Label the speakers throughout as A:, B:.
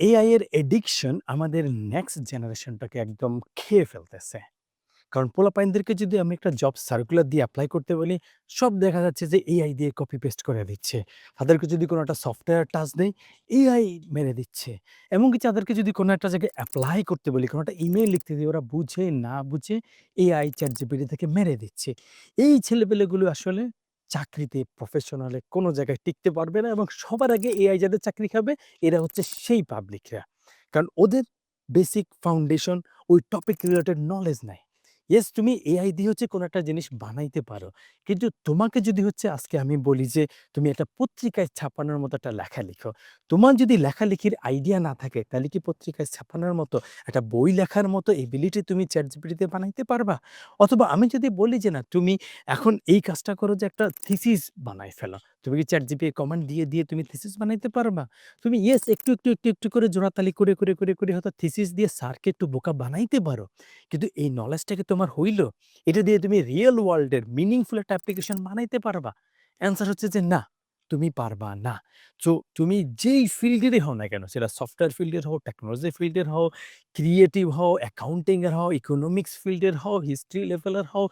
A: AI এর addiction আমাদের next জেনারেশনটাকে একদম খেয়ে ফেলতেছে। কারণ পোলাপাইনদেরকে যদি আমি একটা জব সার্কুলার দিয়ে অ্যাপ্লাই করতে বলি, সব দেখা যাচ্ছে যে এআই দিয়ে কপি পেস্ট করে দিচ্ছে। তাদেরকে যদি কোনো একটা সফটওয়্যার টাচ দেই, এআই মেরে দিচ্ছে। এমনকি তাদেরকে যদি কোনো একটা জায়গায় অ্যাপ্লাই করতে বলি, কোনো একটা ইমেল লিখতে দিই, ওরা বুঝে না বুঝে এআই, চ্যাটজিপিটি থেকে মেরে দিচ্ছে। এই ছেলেপেলেগুলো আসলে চাকরিতে, প্রফেশনালে কোনো জায়গায় টিকতে পারবে না এবং সবার আগে এআই যাদের চাকরি খাবে, এরা হচ্ছে সেই পাবলিকরা। কারণ ওদের বেসিক ফাউন্ডেশন ওই টপিক রিলেটেড নলেজ নাই। ইয়েস তুমি এআই দিয়ে হচ্ছে কোনো একটা জিনিস বানাইতে পারো। কিন্তু তোমাকে যদি হচ্ছে আজকে আমি বলি যে, তুমি একটা পত্রিকায় ছাপানোর মতো একটা লেখা লিখো। তোমার যদি লেখালেখির আইডিয়া না থাকে, তাহলে কি পত্রিকায় ছাপানোর মতো, একটা বই লেখার মতো এবিলিটি তুমি চ্যাটজিপিটিতে বানাইতে পারবা? অথবা আমি যদি বলি যে, না, তুমি এখন এই কাজটা করো যে, একটা থিসিস বানায় ফেলো। তুমি কি চ্যাট জিপি কমান্ড দিয়ে, দিয়ে তুমি থিসিস বানাইতে পারবা? তুমি ইয়েস একটু, একটু, একটু, একটু করে জোড়াতালি করে, করে, করে, করে হয়তো থিসিস দিয়ে স্যারকে একটু বোকা বানাইতে পারো। কিন্তু এই নলেজটাকে তোমার হইল? এটা দিয়ে তুমি রিয়েল ওয়ার্ল্ডের মিনিংফুল একটা অ্যাপ্লিকেশন বানাইতে পারবা? অ্যান্সার হচ্ছে যে না, তুমি পারবা না। সো তুমি যেই ফিল্ডেরই হও না কেন, সেটা সফটওয়্যার ফিল্ডের হও, টেকনোলজি ফিল্ডের হও, ক্রিয়েটিভ হও, অ্যাকাউন্টিং এর হও, ইকোনমিক্স ফিল্ডের হও, হিস্ট্রি লেভেলের হও,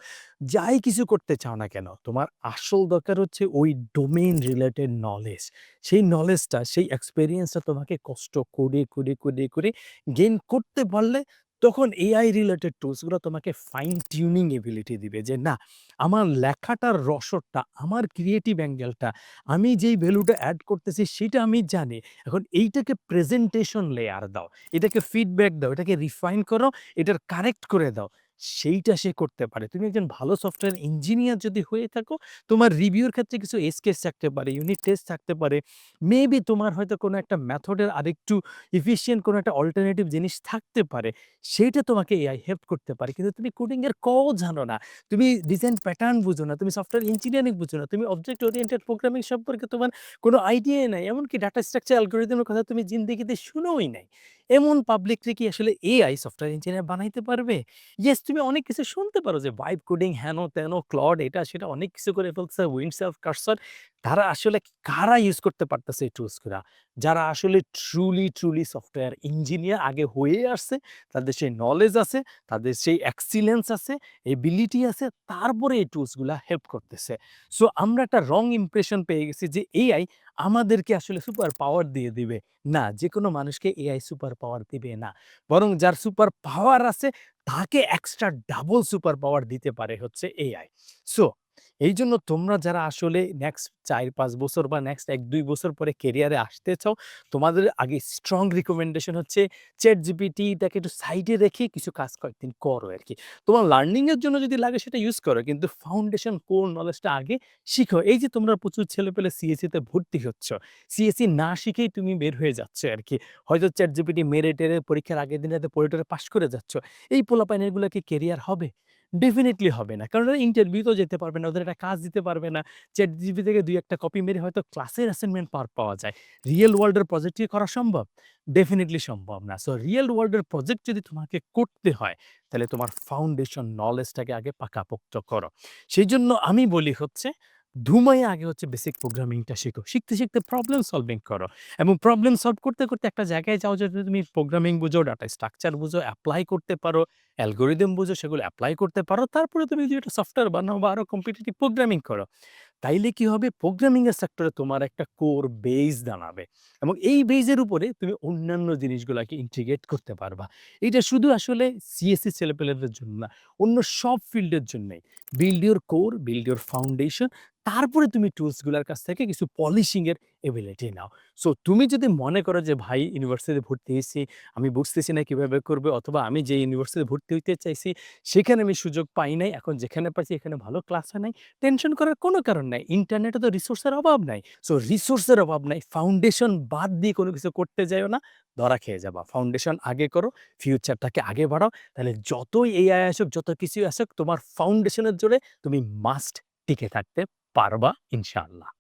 A: যাই কিছু করতে চাও না কেন, তোমার আসল দরকার হচ্ছে ওই ডোমেইন রিলেটেড নলেজ। সেই নলেজটা, সেই এক্সপেরিয়েন্সটা তোমাকে কষ্ট করে, করে, করে, করে গেইন করতে পারলে তখন এআই রিলেটেড টুলসগুলো তোমাকে ফাইন টিউনিং এবিলিটি দিবে যে না আমার লেখাটার রসদটা, আমার ক্রিয়েটিভ অ্যাঙ্গেলটা, আমি যেই ভ্যালুটা অ্যাড করতেছি সেটা আমি জানি। এখন এইটাকে প্রেজেন্টেশন লেয়ার দাও, এটাকে ফিডব্যাক দাও, এটাকে রিফাইন করো, এটার কারেক্ট করে দাও। সেইটা সে করতে পারে। তুমি একজন ভালো সফটওয়্যার ইঞ্জিনিয়ার যদি হয়ে থাকো, তোমার রিভিউর ক্ষেত্রে কিছু এজ কেস থাকতে পারে, ইউনিট টেস্ট থাকতে পারে। মেবি তোমার হয়তো কোনো একটা মেথডের আরেকটু এফিশিয়েন্ট কোনো একটা অল্টারনেটিভ জিনিস থাকতে পারে। সেইটা তোমাকে এআই হেল্প করতে পারে। কিন্তু তুমি কোডিংয়ের ক জানো না। তুমি ডিজাইন প্যাটার্ন বুঝো না, তুমি সফটওয়্যার ইঞ্জিনিয়ারিং বুঝো না, তুমি অবজেক্ট ওরিয়েন্টেড প্রোগ্রামিং সম্পর্কে তোমার কোনো আইডিয়াই নাই। এমনকি ডাটা স্ট্রাকচার অ্যালগরিদমের কথা তুমি জিন্দেগিতে শুনোই নাই। এমন পাবলিকরে কি আসলে এআই সফটওয়্যার ইঞ্জিনিয়ার বানাইতে পারবে? ইয়েস তুমি অনেক কিছু শুনতে পারো যে ভাইব কোডিং হেন-তেন, ক্লড এটা সেটা অনেক কিছু করে ফেলছে, উইন্ডসার্ফ, কার্সর। তারা আসলে কারা ইউজ করতে পারতেছে এই টুলসগুলা? যারা আসলে ট্রুলি, ট্রুলি সফটওয়্যার ইঞ্জিনিয়ার আগে হয়ে আসছে, তাদের সেই নলেজ আছে, তাদের সেই এক্সিলেন্স আছে, এবিলিটি আছে, তারপরে এই টুলসগুলা হেল্প করতেছে। সো আমরা একটা রং ইমপ্রেশন পেয়ে গেছি যে এআই আমাদেরকে আসলে সুপার পাওয়ার দিয়ে দিবে। না, যে কোনো মানুষকে এআই সুপার পাওয়ার দিবে না। বরং যার সুপার পাওয়ার আছে তাকে এক্সট্রা ডাবল সুপার পাওয়ার দিতে পারে হচ্ছে এআই। সো এইজন্য তোমরা যারা আসলে নেক্সট ৪-৫ বছর বা নেক্সট ১-২ বছর পরে কেরিয়ারে আসতে চাও, তোমাদের আগে স্ট্রং রিকমেন্ডেশন হচ্ছে ChatGPT-টাকে একটু সাইডে রেখে কিছু কাজ কয়েকদিন করো আরকি। তোমার লার্নিংয়ের জন্য যদি লাগে সেটা ইউজ করো। কিন্তু ফাউন্ডেশন কোর নলেজটা আগে শিখো। এই যে তোমরা প্রচুর ছেলেপেলে সিএসই তে ভর্তি হচ্ছ। সিএসই না শিখেই তুমি বের হয়ে যাচ্ছ আরকি। হয়তো চ্যাট জিপিটি মেরে টেরে পরীক্ষার আগের দিন পড়ে টরে পাস করে যাচ্ছ। এই পোলাপাইনেরগুলা কি ক্যারিয়ার হবে? ডেফিনিটলি হবে না। কারণ ওরা ইন্টারভিউতেও যেতে পারবে না। ওদের একটা কাজ দিতে পারবে না। চ্যাট জিপি থেকে দুই একটা কপি মেরে হয়তো ক্লাসের অ্যাসাইনমেন্ট পার পাওয়া যায়। রিয়েল ওয়ার্ল্ডের প্রজেক্ট কি করা সম্ভব? ডেফিনেটলি সম্ভব না। সো রিয়েল ওয়ার্ল্ডের প্রজেক্ট যদি তোমাকে করতে হয়, তাহলে তোমার ফাউন্ডেশন নলেজটাকে আগে পাকাপোক্ত করো। সেই জন্য আমি বলি হচ্ছে ধুমাইয়া আগে হচ্ছে বেসিক প্রোগ্রামিংটা শিখো। শিখতে, শিখতে প্রবলেম সলভিং করো এবং প্রবলেম সলভ করতে, করতে একটা জায়গায় যাও যে তুমি প্রোগ্রামিং বুঝো, ডাটা স্ট্রাকচার বুঝো, অ্যাপ্লাই করতে পারো, অ্যালগরিদম বুঝো, সেগুলো অ্যাপ্লাই করতে পারো। তারপরে তুমি যদি একটা সফটওয়্যার বানাও বা আরও কম্পিটিটিভ প্রোগ্রামিং করো। তাইলে কি হবে? প্রোগ্রামিংয়ের সেক্টরে তোমার একটা কোর বেস দাঁড়াবে এবং এই বেইজের উপরে তুমি অন্যান্য জিনিসগুলাকে ইন্টিগ্রেট করতে পারবা। এটা শুধু আসলে সিএসসি ছেলেপেলেদের জন্য না, অন্য সব ফিল্ডের জন্যই। Build your core, build your foundation তারপরে তুমি টুলসগুলোর কাছ থেকে কিছু পলিশিং এর এবিলিটি নাও। সো তুমি যদি মনে করো যে ভাই ইউনিভার্সিটিতে ভর্তি হইছি, আমি বুঝতেছি না কীভাবে করবে অথবা আমি যে ইউনিভার্সিটিতে ভর্তি হইতে চাইছি সেখানে আমি সুযোগ পাই নাই। এখন যেখানে পাইছি এখানে ভালো ক্লাস হয় নাই। টেনশন করার কোনো কারণ নাই। ইন্টারনেটে তো রিসোর্সের অভাব নাই। সো রিসোর্সের অভাব নাই। ফাউন্ডেশন বাদ দিয়ে কোনো কিছু করতে যাইও না। ধরা খেয়ে যাবা। ফাউন্ডেশন আগে করো, ফিউচারটাকে আগে বাড়াও। তাহলে যতই এআই আসুক, যত কিছুই আসুক তোমার ফাউন্ডেশনের জোরে তুমি মাস্ট টিকে থাকতে পারবা ইনশাআল্লাহ।